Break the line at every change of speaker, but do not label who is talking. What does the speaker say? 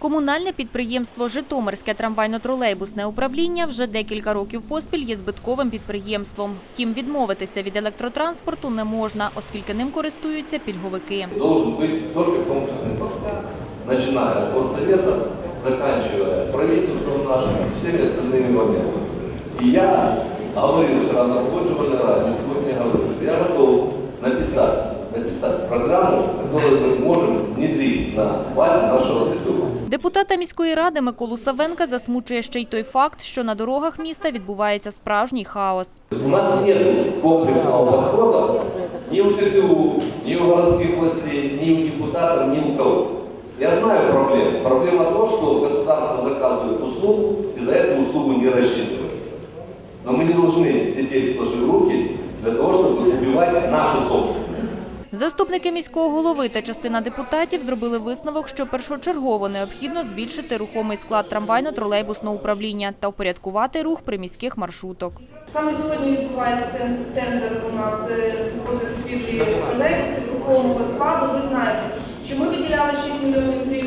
Комунальне підприємство Житомирське трамвайно-тролейбусне управління вже декілька років поспіль є збитковим підприємством. Втім, відмовитися від електротранспорту не можна, оскільки ним користуються пільговики.
должен быть только комплексный подход. Начиная от горсовета, заканчивая правительством нашим и всеми остальными моментами. И я говорил вчера на погоджувальной раде, сегодня говорю, что я готов написать, написать программу, которую мы можем внедрить на базе нашего ТТУ.
Депутата міської ради Миколу Савенка засмучує ще й той факт, що на дорогах міста відбувається справжній хаос.
У нас нет комплексного подхода ни у ТТУ, ни у городских властей, ни у депутатов, ни у кого. Я знаю проблему. Проблема то, что государство заказывает услугу и за эту услугу не рассчитывается. Но мы не должны сидеть сложив руки для того, чтобы убивать нашу собственность.
Заступники міського голови та частина депутатів зробили висновок, що першочергово необхідно збільшити рухомий склад трамвайно-тролейбусного управління та упорядкувати рух приміських маршруток.
Саме сьогодні відбувається тендер у нас е, по закупівлі тролейбусів рухомого складу. Ви знаєте, що ми виділяли 6 мільйонів гривень